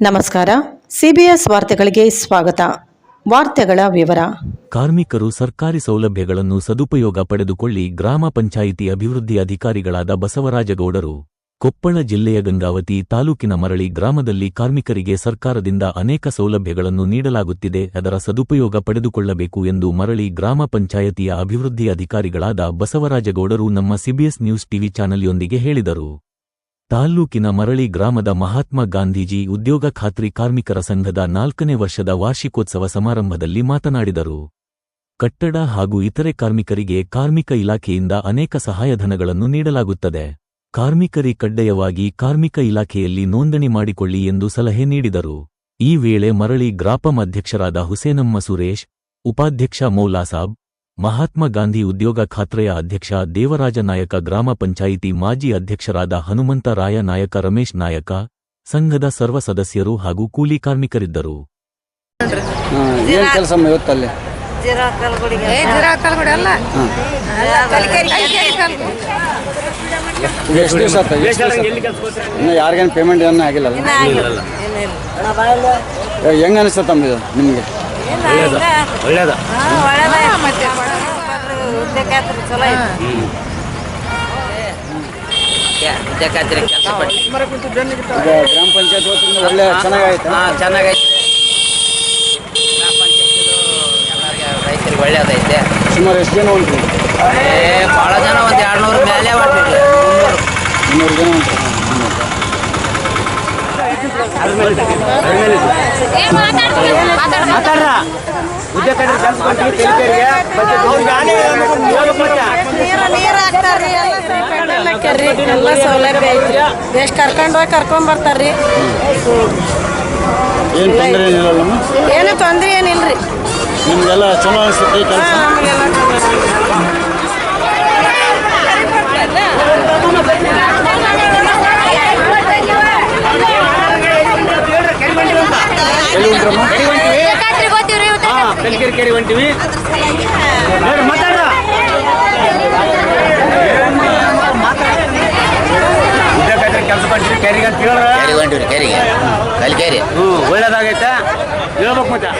ನಮಸ್ಕಾರ. ಸಿಬಿಎಸ್ ವಾರ್ತೆಗಳಿಗೆ ಸ್ವಾಗತ. ವಾರ್ತೆಗಳ ವಿವರ. ಕಾರ್ಮಿಕರು ಸರ್ಕಾರಿ ಸೌಲಭ್ಯಗಳನ್ನು ಸದುಪಯೋಗ ಪಡೆದುಕೊಳ್ಳಿ ಗ್ರಾಮ ಪಂಚಾಯಿತಿ ಅಭಿವೃದ್ಧಿ ಅಧಿಕಾರಿಗಳಾದ ಬಸವರಾಜಗೌಡರು. ಕೊಪ್ಪಳ ಜಿಲ್ಲೆಯ ಗಂಗಾವತಿ ತಾಲೂಕಿನ ಮರಳಿ ಗ್ರಾಮದಲ್ಲಿ ಕಾರ್ಮಿಕರಿಗೆ ಸರ್ಕಾರದಿಂದ ಅನೇಕ ಸೌಲಭ್ಯಗಳನ್ನು ನೀಡಲಾಗುತ್ತಿದೆ. ಅದರ ಸದುಪಯೋಗ ಪಡೆದುಕೊಳ್ಳಬೇಕು ಎಂದು ಮರಳಿ ಗ್ರಾಮ ಪಂಚಾಯತಿಯ ಅಭಿವೃದ್ಧಿ ಅಧಿಕಾರಿಗಳಾದ ಬಸವರಾಜಗೌಡರು ನಮ್ಮ ಸಿಬಿಎಸ್ ನ್ಯೂಸ್ ಟಿವಿ ಚಾನೆಲ್ಯೊಂದಿಗೆ ಹೇಳಿದರು. ತಾಲ್ಲೂಕಿನ ಮರಳಿ ಗ್ರಾಮದ ಮಹಾತ್ಮ ಗಾಂಧೀಜಿ ಉದ್ಯೋಗ ಖಾತ್ರಿ ಕಾರ್ಮಿಕರ ಸಂಘದ ನಾಲ್ಕನೇ ವರ್ಷದ ವಾರ್ಷಿಕೋತ್ಸವ ಸಮಾರಂಭದಲ್ಲಿ ಮಾತನಾಡಿದರು. ಕಟ್ಟಡ ಹಾಗೂ ಇತರೆ ಕಾರ್ಮಿಕರಿಗೆ ಕಾರ್ಮಿಕ ಇಲಾಖೆಯಿಂದ ಅನೇಕ ಸಹಾಯಧನಗಳನ್ನು ನೀಡಲಾಗುತ್ತದೆ. ಕಾರ್ಮಿಕರಿ ಕಡ್ಡಾಯವಾಗಿ ಕಾರ್ಮಿಕ ಇಲಾಖೆಯಲ್ಲಿ ನೋಂದಣಿ ಮಾಡಿಕೊಳ್ಳಿ ಎಂದು ಸಲಹೆ ನೀಡಿದರು. ಈ ವೇಳೆ ಮರಳಿ ಗ್ರಾಪಂ ಅಧ್ಯಕ್ಷರಾದ ಹುಸೇನಮ್ಮ ಸುರೇಶ್, ಉಪಾಧ್ಯಕ್ಷ ಮೌಲಾಸಾಬ್ ಮಹಾತ್ಮ ಗಾಂಧಿ ಉದ್ಯೋಗ ಖಾತ್ರೆಯ ಅಧ್ಯಕ್ಷ ದೇವರಾಜ ನಾಯಕ ಗ್ರಾಮ ಪಂಚಾಯಿತಿ ಮಾಜಿ ಅಧ್ಯಕ್ಷರಾದ ಹನುಮಂತ ರಾಯ ನಾಯಕ ರಮೇಶ್ ನಾಯಕ ಸಂಘದ ಸರ್ವ ಸದಸ್ಯರು ಹಾಗೂ ಕೂಲಿ ಕಾರ್ಮಿಕರಿದ್ದರು. ಯಾರಿಗೇನು ಪೇಮೆಂಟ್ ಏನೂ ಇವಾಗ ಹೆಂಗ್ ಅನಿಸ್ತದೆ ತಮ್ಮ ಇದು ನಿಮಗೆ? ಒಳ್ಳೇದ? ಕೆಲಸ ಪಟ್ಟಿ. ಗ್ರಾಮ ಪಂಚಾಯತ್ ವತಿಯಿಂದ ಒಳ್ಳೆ ಚೆನ್ನಾಗಾಯ್ತು? ಹಾಂ ಚೆನ್ನಾಗೈತೆ ಗ್ರಾಮ ಪಂಚಾಯತ್ ಎಲ್ಲರಿಗೆ ರೈತರಿಗೆ ಒಳ್ಳೇದೈತೆ. ಸುಮಾರು ಎಷ್ಟು ಜನ ಉಂಟು? ಏ ಭಾಳ ಜನ ಒಂದು ಎರಡು ನೂರು ಮೇಲೆ ಹೊಂಟಿದ್ವಿ ಮುನ್ನೂರು. ಇನ್ನೂರು ಜನ ಉಂಟು? ನೀರು ನೀರು ಹಾಕ್ತಾರ್ರಿ. ಎಲ್ಲ ಸೌಲಭ್ಯ ಐತ್ರಿ. ಎಷ್ಟು ಕರ್ಕೊಂಡು ಹೋಗಿ ಕರ್ಕೊಂಡ್ ಬರ್ತಾರ್ರಿ. ಏನು ತೊಂದರೆ ಏನಿಲ್ಲ ಏನು ತೊಂದ್ರೆ ಏನಿಲ್ರಿ. ನಿಮಗೆಲ್ಲ ಚಲೋ ಅನಿಸುತ್ತೆ. ಕೆಲಸ ಹಾ, ನಮಗೆಲ್ಲ ಚಲೋ. ಎಲ್ಲಿ ಉಂಟ್ರಮ್ಮ ಕ್ಯಾರಿಗೆ ಕಲ್ ಕ್ಯಾರಿ ಹ್ಞೂ ಒಳ್ಳೇದಾಗೈತೆ. ಹೇಳ್ಬೇಕು ಮತ್ತೆ.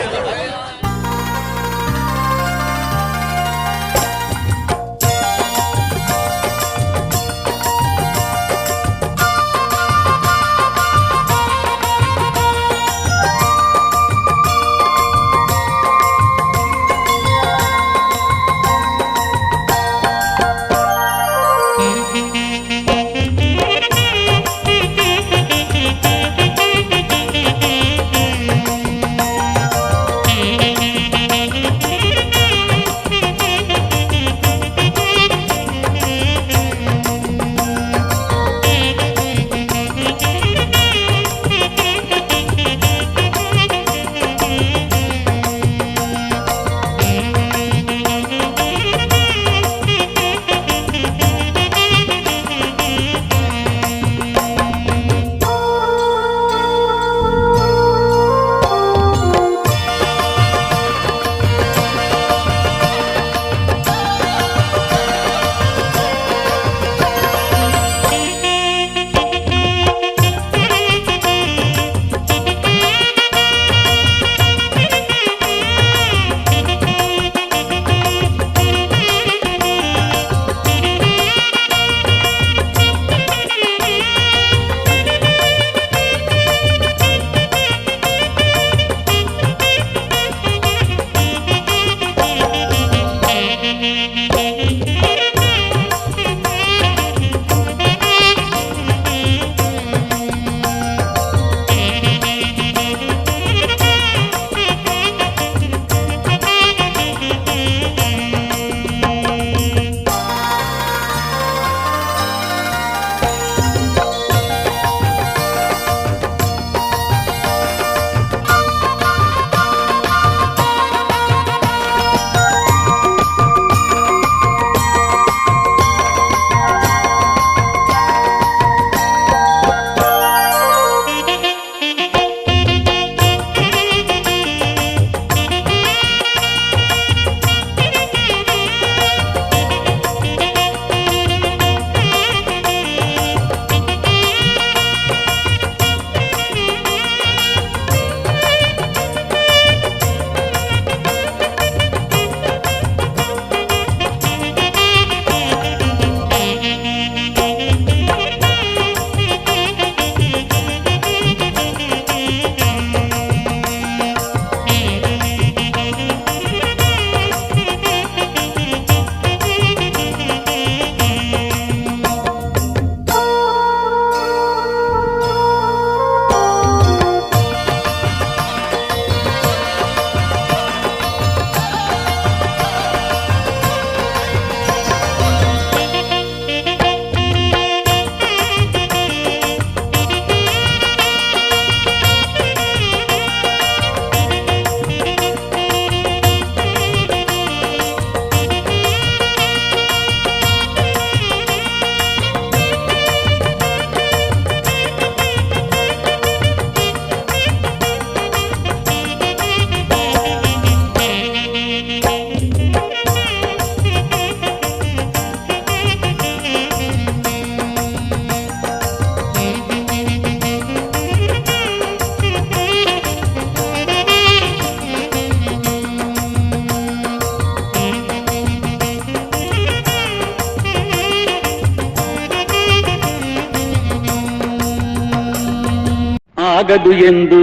ಆಗದು ಎಂದು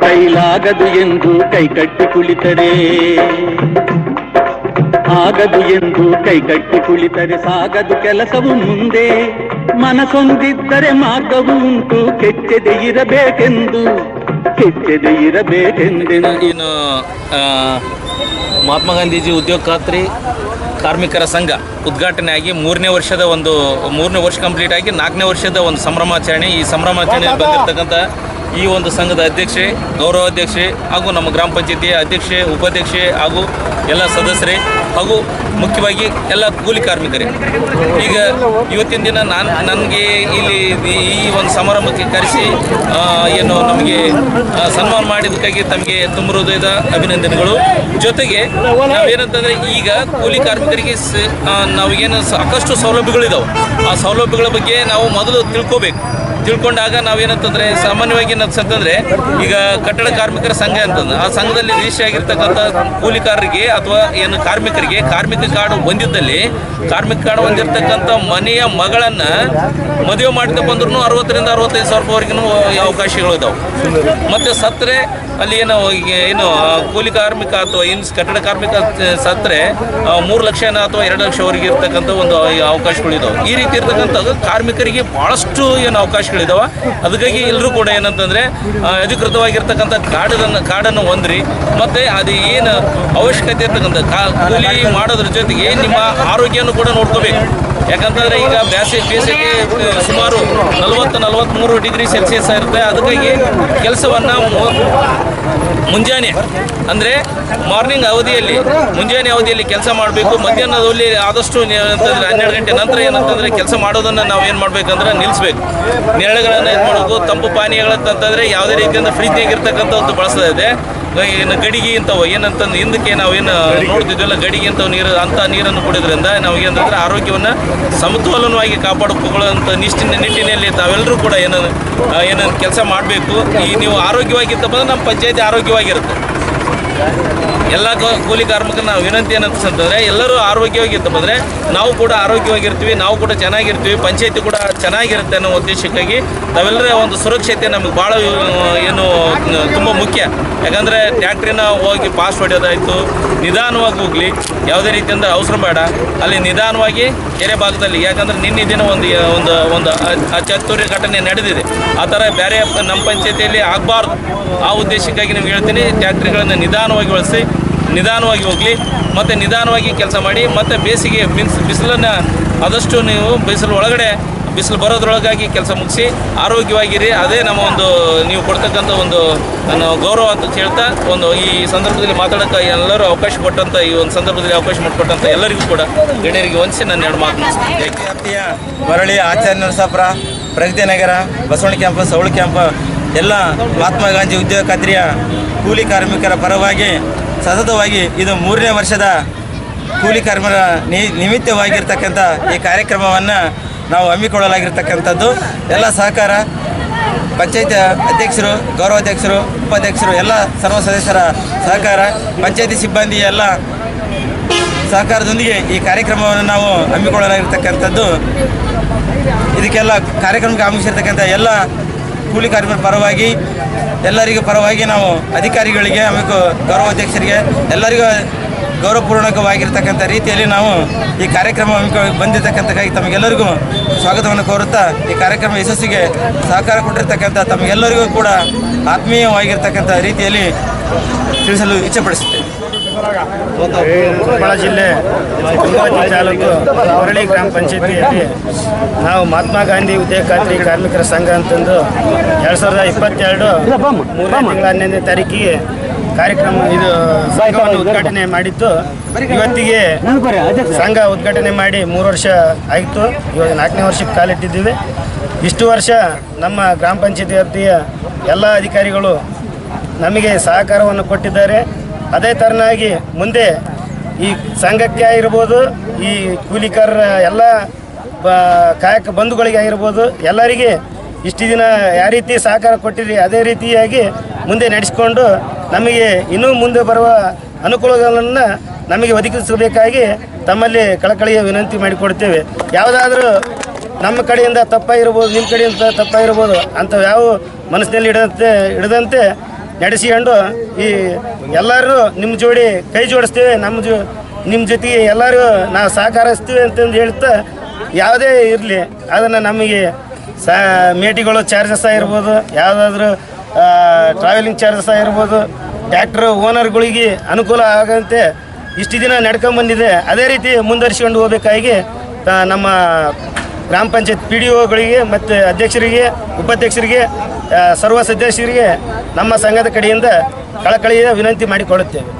ಕೈಲಾಗದು ಎಂದು ಕೈಕಟ್ಟಿ ಕುಳಿತರೆ. ಆಗದು ಎಂದು ಕೈಕಟ್ಟಿ ಕುಳಿತರೆ ಸಾಗದು ಕೆಲಸವು ಮುಂದೆ. ಮನಸೊಂದಿದ್ದರೆ ಮಾರ್ಗವು ಉಂಟು ಕೆಚ್ಚದೆ ಇರಬೇಕೆಂದು. ಕೆಚ್ಚದೆ ಇರಬೇಕೆಂದು ಆ, ಮಹಾತ್ಮ ಗಾಂಧೀಜಿ ಉದ್ಯೋಗ ಖಾತ್ರಿ ಕಾರ್ಮಿಕರ ಸಂಘ. ಉದ್ಘಾಟನೆ ಆಗಿ ಮೂರನೇ ವರ್ಷದ ಒಂದು ಮೂರನೇ ವರ್ಷ ಕಂಪ್ಲೀಟ್ ಆಗಿ ನಾಲ್ಕನೇ ವರ್ಷದ ಒಂದು ಸಂಭ್ರಮಾಚರಣೆ. ಈ ಸಂಭ್ರಮಾಚರಣೆ ಬಂದಿರತಕ್ಕಂಥ ಈ ಒಂದು ಸಂಘದ ಅಧ್ಯಕ್ಷೆ ಗೌರವ ಅಧ್ಯಕ್ಷೆ ಹಾಗೂ ನಮ್ಮ ಗ್ರಾಮ ಪಂಚಾಯತಿಯ ಅಧ್ಯಕ್ಷೆ ಉಪಾಧ್ಯಕ್ಷೆ ಹಾಗೂ ಎಲ್ಲ ಸದಸ್ಯರೇ ಹಾಗೂ ಮುಖ್ಯವಾಗಿ ಎಲ್ಲ ಕೂಲಿ ಕಾರ್ಮಿಕರೇ. ಈಗ ಇವತ್ತಿನ ದಿನ ನಾನು ನನಗೆ ಇಲ್ಲಿ ಈ ಒಂದು ಸಮಾರಂಭಕ್ಕೆ ಕರೆಸಿ ಏನು ನಮಗೆ ಸನ್ಮಾನ ಮಾಡಿದ್ದಕ್ಕಾಗಿ ತಮಗೆ ತುಂಬ ಹೃದಯದ ಅಭಿನಂದನೆಗಳು. ಜೊತೆಗೆ ನಾವೇನಂತಂದರೆ ಈಗ ಕೂಲಿ ಕಾರ್ಮಿಕರಿಗೆ ನಾವೇನು ಸಾಕಷ್ಟು ಸೌಲಭ್ಯಗಳಿದಾವೆ. ಆ ಸೌಲಭ್ಯಗಳ ಬಗ್ಗೆ ನಾವು ಮೊದಲು ತಿಳ್ಕೋಬೇಕು. ತಿಳ್ಕೊಂಡಾಗ ನಾವೇನಂತಂದ್ರೆ ಸಾಮಾನ್ಯವಾಗಿ ಏನಂತಂದ್ರೆ ಈಗ ಕಟ್ಟಡ ಕಾರ್ಮಿಕರ ಸಂಘ ಅಂತಂದ್ರೆ ಆ ಸಂಘದಲ್ಲಿ ರಿಜಿಸ್ಟ್ರಿ ಆಗಿರ್ತಕ್ಕಂಥ ಕೂಲಿಕಾರರಿಗೆ ಅಥವಾ ಏನು ಕಾರ್ಮಿಕರಿಗೆ, ಕಾರ್ಮಿಕ ಕಾರ್ಡ್ ಹೊಂದಿದ್ದಲ್ಲಿ, ಕಾರ್ಮಿಕ ಕಾರ್ಡ್ ಹೊಂದಿರತಕ್ಕಂಥ ಮನೆಯ ಮಗಳನ್ನ ಮದುವೆ ಮಾಡ್ತಾ ಬಂದ್ರು ಅರವತ್ತರಿಂದ ಅರವತ್ತೈದು ಸಾವಿರ ರೂಪಾಯಿವರೆಗೂ ಅವಕಾಶಗಳು ಇದಾವೆ. ಮತ್ತೆ ಸತ್ರೆ, ಅಲ್ಲಿ ಏನು ಏನು ಕೂಲಿ ಕಾರ್ಮಿಕ ಅಥವಾ ಇನ್ಸ್ ಕಟ್ಟಡ ಕಾರ್ಮಿಕ ಸತ್ರೆ ಮೂರು ಲಕ್ಷ ಅಥವಾ ಎರಡು ಲಕ್ಷವರೆಗೆ ಇರ್ತಕ್ಕಂಥ ಒಂದು ಅವಕಾಶಗಳು ಇದಾವೆ. ಈ ರೀತಿ ಇರ್ತಕ್ಕಂಥ ಕಾರ್ಮಿಕರಿಗೆ ಭಾಳಷ್ಟು ಏನು ಅವಕಾಶಗಳಿದಾವೆ ಅದಕ್ಕಾಗಿ ಎಲ್ಲರೂ ಕೂಡ ಏನಂತಂದ್ರೆ ಅಧಿಕೃತವಾಗಿರ್ತಕ್ಕಂಥ ಕಾಡನ್ನು ಕಾಡನ್ನು ಹೊಂದ್ರಿ. ಮತ್ತೆ ಅದು ಏನು ಅವಶ್ಯಕತೆ ಇರ್ತಕ್ಕಂಥ ಕೂಲಿ ಮಾಡೋದ್ರ ಜೊತೆಗೆ ನಿಮ್ಮ ಆರೋಗ್ಯನೂ ಕೂಡ ನೋಡ್ಕೋಬೇಕು. ಯಾಕಂತಂದ್ರೆ ಈಗ ಬ್ಯಾಸಿಗೆ ಬೇಸಿಗೆ ಸುಮಾರು ನಲವತ್ತು ನಲವತ್ತ್ಮೂರು ಡಿಗ್ರಿ ಸೆಲ್ಸಿಯಸ್ ಇರುತ್ತೆ. ಅದಕ್ಕಾಗಿ ಕೆಲಸವನ್ನು ಮುಂಜಾನೆ ಅಂದರೆ ಮಾರ್ನಿಂಗ್ ಅವಧಿಯಲ್ಲಿ ಮುಂಜಾನೆ ಅವಧಿಯಲ್ಲಿ ಕೆಲಸ ಮಾಡಬೇಕು. ಮಧ್ಯಾಹ್ನದಲ್ಲಿ ಆದಷ್ಟು ಅಂತಂದ್ರೆ ಹನ್ನೆರಡು ಗಂಟೆ ನಂತರ ಏನಂತಂದ್ರೆ ಕೆಲಸ ಮಾಡೋದನ್ನು ನಾವು ಏನು ಮಾಡ್ಬೇಕಂದ್ರೆ ನಿಲ್ಲಿಸ್ಬೇಕು ನೆರಳುಗಳನ್ನು ಇದು ಮಾಡಬೇಕು ತಂಪು ಪಾನೀಯಗಳಂತಂದ್ರೆ ಯಾವುದೇ ರೀತಿಯಿಂದ ಫ್ರಿಜ್ ಆಗಿರ್ತಕ್ಕಂಥ ಬಳಸ್ತಾ ಇದೆ. ಏನು ಗಡಿಗೆ ಇಂಥವು, ಏನಂತಂದು ಹಿಂದಕ್ಕೆ ನಾವು ಏನು ನೋಡ್ತಿದ್ವಲ್ಲ, ಗಡಿಗೆ ಇಂಥವು ನೀರು, ಅಂಥ ನೀರನ್ನು ಕುಡಿದ್ರಿಂದ ನಮಗೆ ಏನಂತಂದ್ರೆ ಆರೋಗ್ಯವನ್ನು ಸಮತೋಲನವಾಗಿ ಕಾಪಾಡಿಕೊಳ್ಳುವಂಥ ನಿಷ್ಠಿನ ನಿಟ್ಟಿನಲ್ಲಿ ತಾವೆಲ್ಲರೂ ಕೂಡ ಏನು ಏನು ಕೆಲಸ ಮಾಡಬೇಕು. ಈ ನೀವು ಆರೋಗ್ಯವಾಗಿತ್ತಪ್ಪ ಅಂದ್ರೆ ನಮ್ಮ ಪಂಚಾಯತಿ ಆರೋಗ್ಯವಾಗಿರುತ್ತೆ. ಎಲ್ಲ ಕೂಲಿ ಕಾರ್ಮಿಕರ ನಾವು ವಿನಂತಿ ಏನಂತಂದ್ರೆ ಎಲ್ಲರೂ ಆರೋಗ್ಯವಾಗಿತ್ತು ಬಂದರೆ ನಾವು ಕೂಡ ಆರೋಗ್ಯವಾಗಿರ್ತೀವಿ, ನಾವು ಕೂಡ ಚೆನ್ನಾಗಿರ್ತೀವಿ, ಪಂಚಾಯತಿ ಕೂಡ ಚೆನ್ನಾಗಿರುತ್ತೆ ಅನ್ನೋ ಉದ್ದೇಶಕ್ಕಾಗಿ ನಾವೆಲ್ಲರ ಒಂದು ಸುರಕ್ಷತೆ ನಮಗೆ ಭಾಳ ಏನು, ತುಂಬ ಮುಖ್ಯ. ಯಾಕಂದರೆ ಟ್ಯಾಕ್ಟ್ರಿನ ಹೋಗಿ ಪಾಸ್ ಹೊಡೆಯೋದಾಯಿತು, ನಿಧಾನವಾಗಿ ಹೋಗಲಿ, ಯಾವುದೇ ರೀತಿಯಿಂದ ಅವಸರ ಬೇಡ. ಅಲ್ಲಿ ನಿಧಾನವಾಗಿ ಕೆರೆ ಭಾಗದಲ್ಲಿ, ಯಾಕಂದ್ರೆ ನಿನ್ನೆ ದಿನ ಒಂದು ಒಂದು ಒಂದು ಅಚಾತುರ್ಯ ಘಟನೆ ನಡೆದಿದೆ. ಆ ಥರ ಬೇರೆ ನಮ್ಮ ಪಂಚಾಯತಿಯಲ್ಲಿ ಆಗಬಾರ್ದು. ಆ ಉದ್ದೇಶಕ್ಕಾಗಿ ನಿಮ್ಗೆ ಹೇಳ್ತೀನಿ ಟ್ಯಾಕ್ಟ್ರಿಗಳನ್ನು ನಿಧಾನವಾಗಿ ಬಳಸಿ ನಿಧಾನವಾಗಿ ಹೋಗಲಿ, ಮತ್ತು ನಿಧಾನವಾಗಿ ಕೆಲಸ ಮಾಡಿ, ಮತ್ತು ಬೇಸಿಗೆ ಮೀನ್ಸ್ ಬಿಸಿಲನ್ನು ಆದಷ್ಟು ನೀವು ಬಿಸಿಲು ಒಳಗಡೆ, ಬಿಸಿಲು ಬರೋದ್ರೊಳಗಾಗಿ ಕೆಲಸ ಮುಗಿಸಿ, ಆರೋಗ್ಯವಾಗಿರಿ ಅದೇ ನಮ್ಮ ಒಂದು ನೀವು ಕೊಡ್ತಕ್ಕಂಥ ಒಂದು ಗೌರವ ಅಂತ ಹೇಳ್ತಾ, ಒಂದು ಈ ಸಂದರ್ಭದಲ್ಲಿ ಮಾತಾಡೋಕ್ಕೆ ಎಲ್ಲರೂ ಅವಕಾಶ ಕೊಟ್ಟಂಥ ಈ ಒಂದು ಸಂದರ್ಭದಲ್ಲಿ ಅವಕಾಶ ಮಾಡಿಕೊಟ್ಟಂಥ ಎಲ್ಲರಿಗೂ ಕೂಡ ಗಣ್ಯರಿಗೆ ವಂಚಿಸಿ ನಾನು ಎರಡು ಮಾತು. ವ್ಯಾಪ್ತಿಯ ಮರಳಿ, ಆಚಾರ್ಯ ನರಸಾಪುರ, ಪ್ರಗತಿ ನಗರ, ಬಸವಣ್ಣ ಕ್ಯಾಂಪ ಸವಳು ಕ್ಯಾಂಪ, ಎಲ್ಲ ಮಹಾತ್ಮ ಗಾಂಧಿ ಉದ್ಯೋಗ ಖಾತ್ರಿಯ ಕೂಲಿ ಕಾರ್ಮಿಕರ ಪರವಾಗಿ ಸತತವಾಗಿ ಇದು ಮೂರನೇ ವರ್ಷದ ಕೂಲಿ ಕರ್ಮರ ನಿಮಿತ್ತವಾಗಿರ್ತಕ್ಕಂಥ ಈ ಕಾರ್ಯಕ್ರಮವನ್ನು ನಾವು ಹಮ್ಮಿಕೊಳ್ಳಲಾಗಿರ್ತಕ್ಕಂಥದ್ದು. ಎಲ್ಲ ಸಹಕಾರ, ಪಂಚಾಯತ್ ಅಧ್ಯಕ್ಷರು, ಗೌರವಾಧ್ಯಕ್ಷರು, ಉಪಾಧ್ಯಕ್ಷರು, ಎಲ್ಲ ಸರ್ವ ಸದಸ್ಯರ ಸಹಕಾರ, ಪಂಚಾಯತಿ ಸಿಬ್ಬಂದಿ ಎಲ್ಲ ಸಹಕಾರದೊಂದಿಗೆ ಈ ಕಾರ್ಯಕ್ರಮವನ್ನು ನಾವು ಹಮ್ಮಿಕೊಳ್ಳಲಾಗಿರ್ತಕ್ಕಂಥದ್ದು. ಇದಕ್ಕೆಲ್ಲ ಕಾರ್ಯಕ್ರಮಕ್ಕೆ ಆಗಮಿಸಿರ್ತಕ್ಕಂಥ ಎಲ್ಲ ಕೂಲಿ ಕಾರ್ಮಿಕರ ಪರವಾಗಿ, ಎಲ್ಲರಿಗೂ ಪರವಾಗಿ ನಾವು ಅಧಿಕಾರಿಗಳಿಗೆ, ಆಮೇಲೆ ಗೌರವಾಧ್ಯಕ್ಷರಿಗೆ ಎಲ್ಲರಿಗೂ ಗೌರವಪೂರ್ಣಕವಾಗಿರ್ತಕ್ಕಂಥ ರೀತಿಯಲ್ಲಿ ನಾವು ಈ ಕಾರ್ಯಕ್ರಮ ಬಂದಿರತಕ್ಕಂಥಕ್ಕಾಗಿ ತಮಗೆಲ್ಲರಿಗೂ ಸ್ವಾಗತವನ್ನು ಕೋರುತ್ತಾ, ಈ ಕಾರ್ಯಕ್ರಮ ಯಶಸ್ಸಿಗೆ ಸಹಕಾರ ಕೊಟ್ಟಿರ್ತಕ್ಕಂಥ ತಮಗೆಲ್ಲರಿಗೂ ಕೂಡ ಆತ್ಮೀಯವಾಗಿರ್ತಕ್ಕಂಥ ರೀತಿಯಲ್ಲಿ ತಿಳಿಸಲು ಇಚ್ಛೆಪಡಿಸುತ್ತೇನೆ ಕೊಪ್ಪಳ ಜಿಲ್ಲೆ ಗಂಗಾವತಿ ತಾಲೂಕು ಹೊರಳಿ ಗ್ರಾಮ ಪಂಚಾಯತಿಯಲ್ಲಿ ನಾವು ಮಹಾತ್ಮ ಗಾಂಧಿ ಉದ್ಯೋಗ ಖಾತ್ರಿ ಕಾರ್ಮಿಕರ ಸಂಘ ಅಂತಂದು ಎರಡು ಸಾವಿರದ ಇಪ್ಪತ್ತೆರಡು ಮೂರನೇ ತಿಂಗಳ ಹನ್ನೊಂದನೇ ತಾರೀಕಿಗೆ ಕಾರ್ಯಕ್ರಮ ಇದು ಸಂಘವನ್ನು ಉದ್ಘಾಟನೆ ಮಾಡಿತ್ತು. ಇವತ್ತಿಗೆ ಸಂಘ ಉದ್ಘಾಟನೆ ಮಾಡಿ ಮೂರು ವರ್ಷ ಆಯಿತು. ಇವಾಗ ನಾಲ್ಕನೇ ವರ್ಷಕ್ಕೆ ಕಾಲಿಟ್ಟಿದ್ದೀವಿ ಇಷ್ಟು ವರ್ಷ ನಮ್ಮ ಗ್ರಾಮ ಪಂಚಾಯತಿ ವ್ಯಾಪ್ತಿಯ ಎಲ್ಲ ಅಧಿಕಾರಿಗಳು ನಮಗೆ ಸಹಕಾರವನ್ನು ಕೊಟ್ಟಿದ್ದಾರೆ. ಅದೇ ತರನಾಗಿ ಮುಂದೆ ಈ ಸಂಘಕ್ಕೆ ಆಗಿರ್ಬೋದು, ಈ ಕೂಲಿಕಾರರ ಎಲ್ಲ ಕಾಯಕ ಬಂಧುಗಳಿಗೆ ಆಗಿರ್ಬೋದು, ಎಲ್ಲರಿಗೆ ಇಷ್ಟು ದಿನ ಯಾವ ರೀತಿ ಸಹಕಾರ ಕೊಟ್ಟಿರಿ ಅದೇ ರೀತಿಯಾಗಿ ಮುಂದೆ ನಡೆಸಿಕೊಂಡು ನಮಗೆ ಇನ್ನೂ ಮುಂದೆ ಬರುವ ಅನುಕೂಲಗಳನ್ನು ನಮಗೆ ಒದಗಿಸಬೇಕಾಗಿ ತಮ್ಮಲ್ಲಿ ಕಳಕಳಿಯ ವಿನಂತಿ ಮಾಡಿಕೊಡ್ತೇವೆ. ಯಾವುದಾದ್ರೂ ನಮ್ಮ ಕಡೆಯಿಂದ ತಪ್ಪಾಗಿರ್ಬೋದು, ನಿಮ್ಮ ಕಡೆಯಿಂದ ತಪ್ಪಾಗಿರ್ಬೋದು, ಅಂಥವು ಯಾವ ಮನಸ್ಸಿನಲ್ಲಿ ಇಡದಂತೆ ಇಡದಂತೆ ನಡೆಸಿಕೊಂಡು ಈ ಎಲ್ಲರೂ ನಿಮ್ಮ ಜೋಡಿ ಕೈ ಜೋಡಿಸ್ತೀವಿ, ನಮ್ಮ ಜೊ ನಿಮ್ಮ ಜೊತೆಗೆ ಎಲ್ಲರೂ ನಾವು ಸಹಕಾರಿಸ್ತೀವಿ ಅಂತಂದು ಹೇಳ್ತಾ ಯಾವುದೇ ಇರಲಿ. ಅದನ್ನು ನಮಗೆ ಸಾ ಮೇಟಿಗಳು ಚಾರ್ಜಸ್ ಆಗಿರ್ಬೋದು, ಯಾವುದಾದ್ರೂ ಟ್ರಾವೆಲಿಂಗ್ ಚಾರ್ಜಸ್ ಆಗಿರ್ಬೋದು ಟ್ಯಾಕ್ಟ್ರ್ ಓನರ್ಗಳಿಗೆ ಅನುಕೂಲ ಆಗಂತೆ ಇಷ್ಟು ದಿನ ನಡ್ಕೊಂಬಂದಿದೆ ಅದೇ ರೀತಿ ಮುಂದುವರಿಸಿಕೊಂಡು ಹೋಗಬೇಕಾಗಿ ನಮ್ಮ ಗ್ರಾಮ ಪಂಚಾಯತ್ ಪಿ ಡಿ ಒಗಳಿಗೆ ಮತ್ತು ಅಧ್ಯಕ್ಷರಿಗೆ, ಉಪಾಧ್ಯಕ್ಷರಿಗೆ ಸರ್ವ ಸದಸ್ಯರಿಗೆ ನಮ್ಮ ಸಂಘದ ಕಡೆಯಿಂದ ಕಳಕಳಿಯ ವಿನಂತಿ ಮಾಡಿಕೊಳ್ಳುತ್ತೇವೆ.